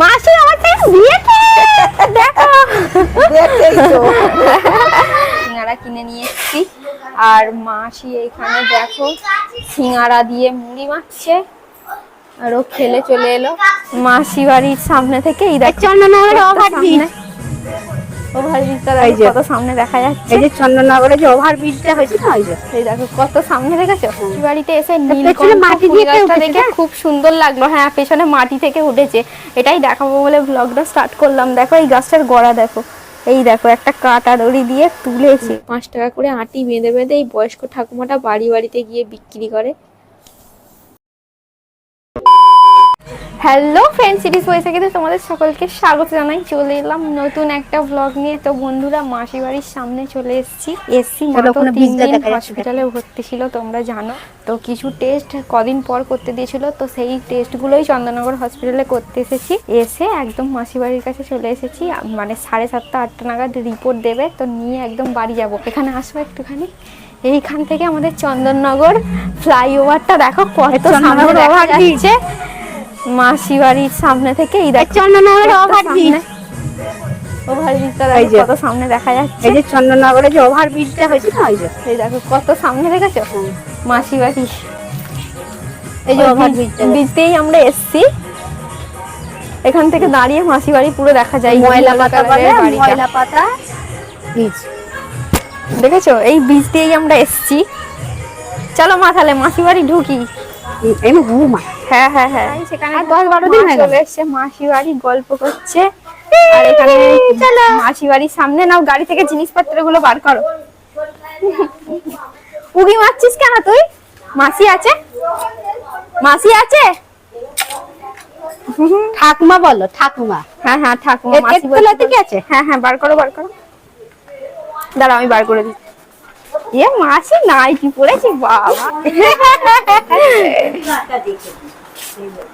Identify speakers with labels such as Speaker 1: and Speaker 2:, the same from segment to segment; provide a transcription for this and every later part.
Speaker 1: মাসি আমার থেকে দেখো।
Speaker 2: দেখেই তো
Speaker 1: সিঙ্গারা কিনে নিয়ে এসেছি। আর মাসি এখানে দেখো সিঙ্গারা দিয়ে মুড়ি মাখছে। আর ও খেলে চলে এলো। মাসি বাড়ির সামনে থেকে এই দেখো। ওভারব্রিজটা
Speaker 2: এই যে।
Speaker 1: কত সামনে দেখা যাচ্ছে।
Speaker 2: এই যে চন্দননগরে যে ওভারব্রিজটা হয়েছে না ওই যে?
Speaker 1: এই দেখো কত সামনে দেখেছ বাড়িতে এসে
Speaker 2: পেছনে মাটি দিয়ে কেউ
Speaker 1: গাছটা
Speaker 2: উঠেছে
Speaker 1: দেখে খুব সুন্দর লাগল। হ্যাঁ পেছনে মাটি থেকে উঠেছে। এটাই দেখাবো বলে ব্লগটা স্টার্ট করলাম। দেখো এই গাছটার গোড়া দেখো। এই দেখো একটা কাটা দড়ি দিয়ে তুলেছে। পাঁচ টাকা করে আটি বেঁধে বেঁধে এই বয়স্ক ঠাকুমাটা বাড়ি বাড়িতে গিয়ে বিক্রি করে। হ্যালো ফ্রেন্ড সিরিজ বৈশাখীতে তোমাদের সকলকে স্বাগত জানাই। চলে এলাম নতুন একটা ব্লগ নিয়ে। তো বন্ধুরা মাসি বাড়ির সামনে চলে এসেছি। এসছি তিন দিন হসপিটালে ভর্তি ছিল তোমরা জানো। তো কিছু টেস্ট কদিন পর করতে দিয়েছিল তো সেই টেস্টগুলোই চন্দননগর হসপিটালে করতে এসেছি। এসে একদম মাসি বাড়ির কাছে চলে এসেছি। মানে সাড়ে সাতটা আটটা নাগাদ রিপোর্ট দেবে তো নিয়ে একদম বাড়ি যাব। এখানে আসব একটুখানি। এইখান থেকে আমাদের চন্দননগর ফ্লাইওভারটা দেখো কত সামনে দেখা যাচ্ছে। মাসি বাড়ির সামনে থেকে এই দেখো
Speaker 2: চন্দননগরের ওভারব্রিজ
Speaker 1: ওভারব্রিজটা
Speaker 2: এই যে।
Speaker 1: কত সামনে দেখা যাচ্ছে।
Speaker 2: এই যে চন্দননগরে যে ওভারব্রিজটা হয়েছে না ওই যে?
Speaker 1: এই দেখো কত সামনে দেখেছ? মাসি বাড়ি
Speaker 2: এই যে ওভারব্রিজটা
Speaker 1: আমরা এসছি। এখান থেকে দাঁড়িয়ে মাসি বাড়ি পুরো দেখা যায়
Speaker 2: ময়লা পাতা বলে ময়লা পাতা বীজ
Speaker 1: দেখেছ? এই বীজ দিয়েই আমরা এসছি। চলো মা তাহলে মাসি বাড়ি ঢুকি
Speaker 2: এমনি ঘুমা
Speaker 1: হ্যাঁ হ্যাঁ হ্যাঁ। সেখানে
Speaker 2: দশ বারো দিন
Speaker 1: চলে এসছে মাসি বাড়ি গল্প করছে। আর এখানে মাসি বাড়ির সামনে নাও গাড়ি থেকে জিনিসপত্রগুলো বার করো। উগি মারছিস কেন তুই? মাসি আছে? মাসি আছে?
Speaker 2: ঠাকুমা বলো ঠাকুমা।
Speaker 1: হ্যাঁ হ্যাঁ ঠাকুমা মাসি
Speaker 2: কি আছে?
Speaker 1: হ্যাঁ হ্যাঁ বার করো বার করো। দাঁড়াও আমি বার করে দিচ্ছি। এ মাসি নাই কি পড়েছি বাবা।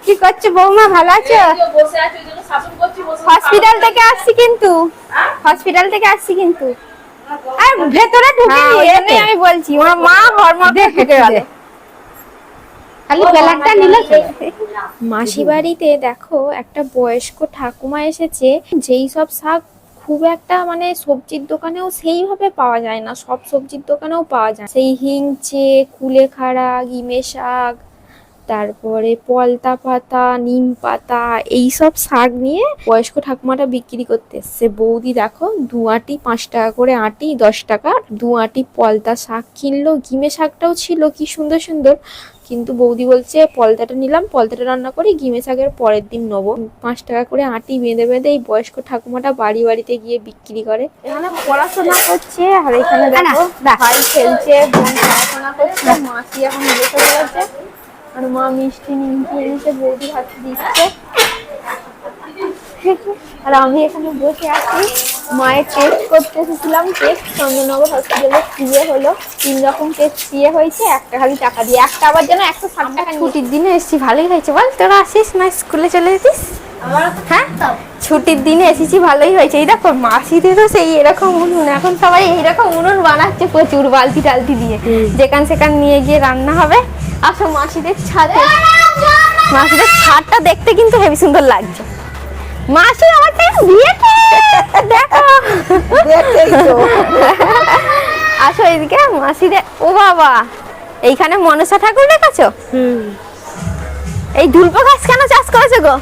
Speaker 2: কি করছ বৌমা ভালো আছো?
Speaker 1: হসপিটাল থেকে আসছি কিন্তু। হসপিটাল থেকে আসছি কিন্তু।
Speaker 2: আর ভেতরে ঢুকে
Speaker 1: হ্যাঁ, আমি বলছি ওর মা ঘর মধ্যে ঢুকে গেল।
Speaker 2: খালি বেলারটা নিলে
Speaker 1: মাসি বাড়িতে দেখো একটা বয়স্ক ঠাকুমা এসেছে যেই সব শাক খুব একটা মানে সবজির দোকানেও সেইভাবে পাওয়া যায় না। সব সবজির দোকানেও পাওয়া যায় সেই হিংচে কুলেখাড়া গিমে শাক, তারপরে পলতা পাতা, নিম পাতা, এইসব শাক নিয়ে বয়স্ক ঠাকুমাটা বিক্রি করতে এসছে। বৌদি দেখো, দু আটি পাঁচ টাকা করে আটি, দশ টাকা। দু আটি পলতা শাক কিনলো। গিমে শাকটাও ছিল, কি সুন্দর সুন্দর। কিন্তু বৌদি বলছে পলতাটা নিলাম পলতাটা রান্না করি গিমে শাকের পরের দিন নেব। পাঁচ টাকা করে আটি বেঁধে বেঁধে এই বয়স্ক ঠাকুমাটা বাড়ি বাড়িতে গিয়ে বিক্রি করে। এখানে পড়াশোনা করছে আর এখানে দেখো ভাই খেলছে বোন পড়াশোনা করছে মাসি এখন বসে পড়েছে আর মা মিষ্টি নিমকি এনেছে বৌদি হাতে দিচ্ছে। আর আমি এখানে বসে আছি। মায়ের টেস্ট করতে এসেছিলাম টেস্ট চন্দ্রনগর হসপিটালে সিএ হলো তিন রকম টেস্ট সিএ হয়েছে একটা খালি টাকা দিয়ে একটা আবার যেন একশো ষাট টাকা ছুটির দিনে এসেছি ভালোই হয়েছে বল? তোরা আসিস? না স্কুলে চলে যেতিস? হ্যাঁ? ছুটির দিনে এসেছি ভালোই হয়েছে। এই দেখো মাসিদেরও সেই এরকম উনুন এখন সবাই এইরকম উনুন বানাচ্ছে প্রচুর বালতি টালতি দিয়ে। যেখান সেখান নিয়ে গিয়ে রান্না হবে। আসো মাসিদের ছাদে। মাসিদের ছাদটা দেখতে কিন্তু হেবি সুন্দর লাগছে। মাসি আমার থেকে বিয়েতে দেখো।
Speaker 2: দেখেই তো
Speaker 1: আসো এদিকে মাসিদের ও বাবা এইখানে মনসা ঠাকুর দেখেছ?
Speaker 2: হুম।
Speaker 1: এই দুল্প গাছ কেন চাষ করেছ গো?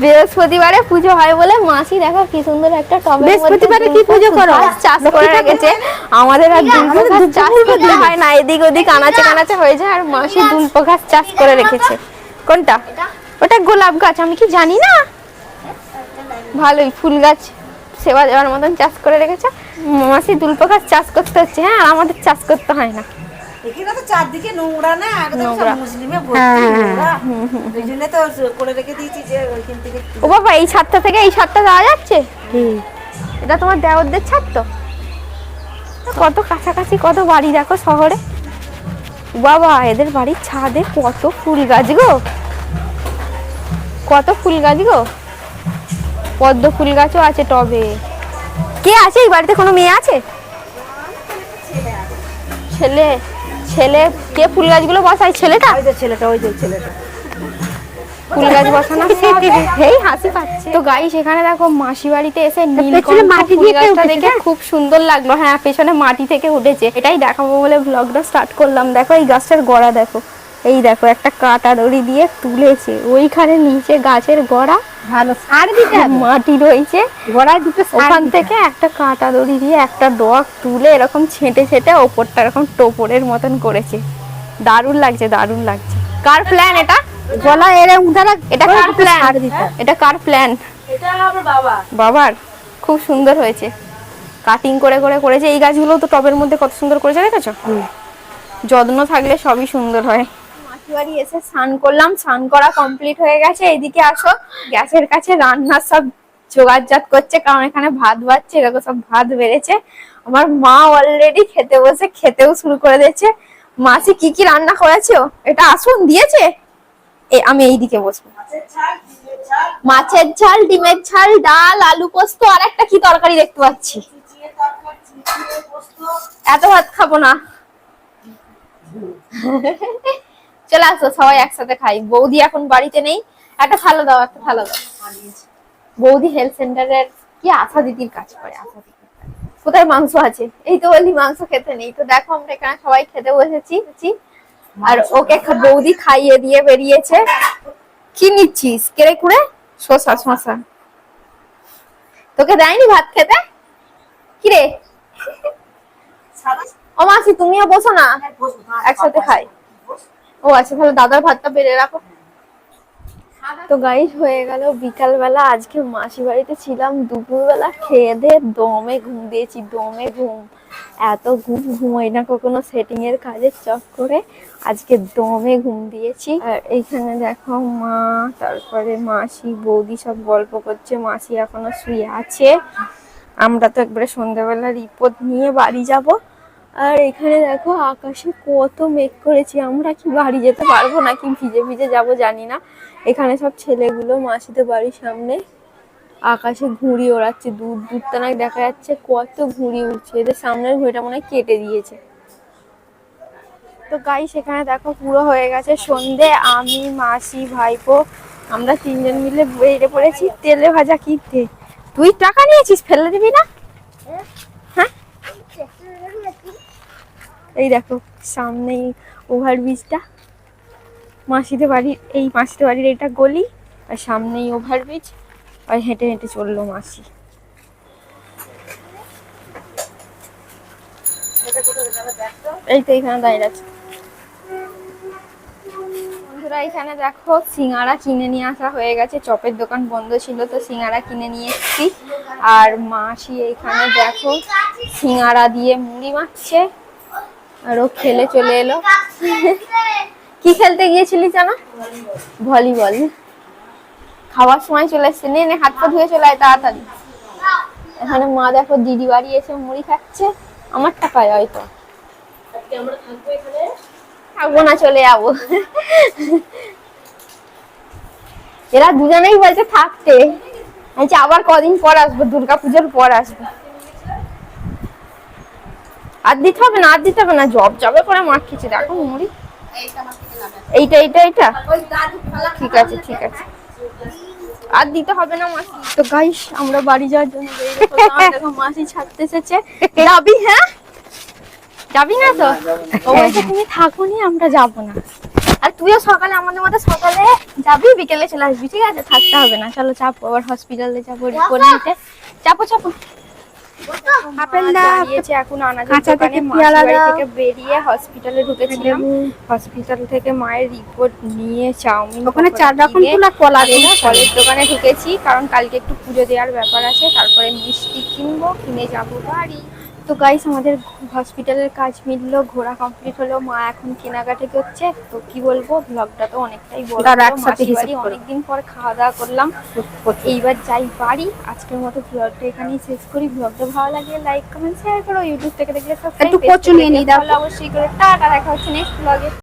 Speaker 1: বৃহস্পতিবারে পুজো হয়। বলে মাসি দেখো কি সুন্দর একটা টবে
Speaker 2: বৃহস্পতিবারে কি পুজো করো?
Speaker 1: চাষ করে রেখেছে আমাদের আর দুল্প গাছ চাষ করতে হয় না এদিক ওদিক আনাচে কানাচে হয়ে যায় আর মাসি দুল্প গাছ। চাষ করে রেখেছে। কোনটা? ওটা গোলাপ গাছ আমি কি জানি না? ভালোই ফুল গাছ সেবা দেওয়ার মতন চাষ করে রেখেছে। মাসি দুল্প গাছ চাষ করতে হচ্ছে হ্যাঁ আর আমাদের চাষ করতে হয় না।
Speaker 3: এখানে তো চারদিকে নোংরা না একদম মুসলিমে
Speaker 2: হ্যাঁ,
Speaker 3: ভর্তি
Speaker 2: হ্যাঁ,
Speaker 3: নোংরা ওই জন্য তো করে রেখে দিয়েছি যে ওইখান থেকে
Speaker 1: ও বাবা এই ছাদটা থেকে এই ছাদটা যাওয়া যাচ্ছে? এটা তোমার ছাদ তো কত কাছাকাছি কত বাড়ি দেখো শহরে। বাবা এদের বাড়ির ছাদে কত ফুল গাছ গো। কত ফুল গাছ গো? পদ্ম ফুল গাছও আছে টবে। কে আছে? এই বাড়িতে কোনো মেয়ে আছে? ছেলে ছেলে কে ফুল গাছগুলো বসায়? ছেলেটা?
Speaker 3: ওই যে ছেলেটা ওই যে ছেলেটা।
Speaker 1: ফুল গাছ বসানো এই হাসি পাচ্ছে। তো গাই সেখানে দেখো মাসি বাড়িতে এসে
Speaker 2: মাটি
Speaker 1: গাছটা দেখে খুব সুন্দর লাগল। হ্যাঁ পেছনে মাটি থেকে উঠেছে। এটাই দেখাবো বলে ব্লগটা স্টার্ট করলাম। দেখো এই গাছটার গোড়া দেখো। এই দেখো একটা কাটা দড়ি দিয়ে তুলেছে। ওইখানে নিচে গাছের গোড়া
Speaker 2: ভালো সার দিতে
Speaker 1: মাটি রয়েছে।
Speaker 2: গোড়ায় দুটো
Speaker 1: ওখান থেকে একটা কাঁটা দড়ি দিয়ে একটা ডগ তুলে এরকম ছেঁটে ছেঁটে ওপরটা এরকম টোপরের মতন করেছে। দারুণ লাগছে দারুণ লাগছে। কার প্ল্যান এটা?
Speaker 2: গলা এরম উঠারা
Speaker 1: এটা কার প্ল্যান এটা কার প্ল্যান
Speaker 3: এটা আমার বাবা
Speaker 1: বাবার? খুব সুন্দর হয়েছে। কাটিং করে করে করেছে। এই গাছগুলো তো টবের মধ্যে কত সুন্দর করেছে দেখেছ যত্ন থাকলে সবই সুন্দর হয়। বাড়ি এসে স্নান করলাম, স্নান করা কমপ্লিট হয়ে গেছে। এইদিকে আসো, গ্যাসের কাছে রান্নার সব জোগাড়জাত করছে, কারণ এখানে ভাত বাড়ছে, এরকম সব ভাত বেড়েছে। আমার মা অলরেডি খেতে বসে, খেতেও শুরু করে দিয়েছে। মাসি কি কি রান্না করেছ? এটা আসুন, দিয়েছে? এ, আমি এইদিকে বসবো। মাছের ঝাল, ডিমের ঝাল, ডাল, আলু পোস্ত, আর একটা কি তরকারি দেখতে পাচ্ছি? এত ভাত খাব না। চলে আসো সবাই একসাথে খাই। বৌদি এখন বাড়িতে নেই। একটা থালা দাও একটা থালা দাও। বৌদি হেলথ সেন্টারের কি আশা দিদির কাজ করে আশা কাজ। কোথায় মাংস আছে? এই তো বলি মাংস খেতে নেই। তো দেখো আমরা এখানে সবাই খেতে বসেছি আর ওকে খা- বৌদি খাইয়ে দিয়ে বেরিয়েছে। কি নিচ্ছিস? কেড়ে কুড়ে? শশা শশা তোকে দেয়নি ভাত খেতে? কি রে ও মাসি তুমিও বসো না। একসাথে খাই। ও আচ্ছা তাহলে দাদার ভাতটা বেড়ে রাখো। তো গাইস হয়ে গেল বিকাল বেলা আজকে মাসি বাড়িতে ছিলাম দুপুর বেলা খেয়ে দিয়ে দমে ঘুম দিয়েছি, দমে ঘুম। এত ঘুম, ঘুমাই না কখনো সেটিং এর কাজের চক্করে আজকে দমে ঘুম দিয়েছি। আর এইখানে দেখো মা, তারপরে মাসি, বৌদি সব গল্প করছে। মাসি এখনও শুয়ে আছে। আমরা তো একবারে সন্ধ্যাবেলা রিপোর্ট নিয়ে বাড়ি যাব। আর এখানে দেখো আকাশে কত মেঘ করেছি আমরা কি বাড়ি যেতে পারব নাকি ভিজে ভিজে যাব জানি না। এখানে সব ছেলেগুলো মাসিদের বাড়ির সামনে আকাশে ঘুড়ি ওড়াচ্ছে দূর দূর তানাক দেখা যাচ্ছে কত ঘুড়ি উঠছে এদের সামনের ঘুড়িটা মনে হয় কেটে দিয়েছে। তো গাই সেখানে দেখো পুরো হয়ে গেছে সন্ধে আমি মাসি ভাইপো আমরা তিনজন মিলে বেরিয়ে পড়েছি তেলে ভাজা কিনতে। তুই টাকা নিয়েছিস ফেলে দিবি না? হ্যাঁ? এই দেখো, সামনেই ওভারব্রিজটা মাসিদের বাড়ির এই মাসিদের বাড়ির এটা গলি, আর সামনেই ওভারব্রিজ আর হেঁটে হেঁটে চলল মাসি। এই তো এখানে দাঁড়িয়ে আছে। বন্ধুরা, এখানে দেখো, সিঙ্গারা কিনে নিয়ে আসা হয়ে গেছে। চপের দোকান বন্ধ ছিল, তো সিঙ্গারা কিনে নিয়ে এসেছি। আর মাসি এখানে দেখো, সিঙ্গারা দিয়ে মুড়ি মাখছে। আর ও খেলে চলে এলো। কি খেলতে গিয়েছিলি জানো? ভলিবল। খাওয়ার সময় চলে এসছে। নে হাত পা ধুয়ে চলে আয় তাড়াতাড়ি। এখানে মা দেখো, দিদি বাড়ি এসে মুড়ি খাচ্ছে। আমার টাকায় হয়তো। থাকব না, চলে যাব। এরা দুজনেই বলছে থাকতে। আবার কদিন পর আসব? দুর্গাপুজোর পর আসব। আর দিতে হবে না আর দিতে হবে না জব জবে করে মাখিয়েছি দেখো মুড়ি। এইটা এইটা এইটা? ঠিক আছে ঠিক আছে। আর দিতে হবে না মাসি। তো গাইস আমরা বাড়ি যাওয়ার জন্য দেখো মাসি ছাড়তে এসেছে। যাবি হ্যাঁ? যাবি না তো? ও বলছে তুমি থাকো নি আমরা যাব না। আর তুইও সকালে আমাদের মতো সকালে যাবি বিকেলে চলে আসবি। ঠিক আছে থাকতে হবে না। চলো চাপো আবার হসপিটালে যাব রিপোর্ট নিতে। চাপো চাপো। দাঁড়িয়েছে এখন আনাজের দোকানে।
Speaker 2: থেকে
Speaker 1: বাড়ি থেকে বেরিয়ে হসপিটালে ঢুকেছিলাম। হসপিটাল থেকে মায়ের রিপোর্ট নিয়ে চাউমিন
Speaker 2: ওখানে চার রকম কলা
Speaker 1: ফলের দোকানে ঢুকেছি কারণ কালকে একটু পুজো দেওয়ার ব্যাপার আছে তারপরে মিষ্টি কিনবো কিনে যাব বাড়ি। তো গাইস আমাদের হসপিটালের কাজ মিললো ঘোরা কমপ্লিট হলো মা এখন কেনাকাটি করছে। তো কি বলব ব্লগটা তো অনেকটাই বড়। অনেকদিন পর খাওয়া দাওয়া করলাম। এইবার যাই বাড়ি আজকের মতো ব্লগটা এখানেই শেষ করি। ব্লগটা ভালো লাগে লাইক কমেন্ট শেয়ার করো। ইউটিউব থেকে দেখলে সাবস্ক্রাইব
Speaker 2: নিই, তাহলে
Speaker 1: অবশ্যই করে। টাটা দেখা হচ্ছে নেক্সট ব্লগে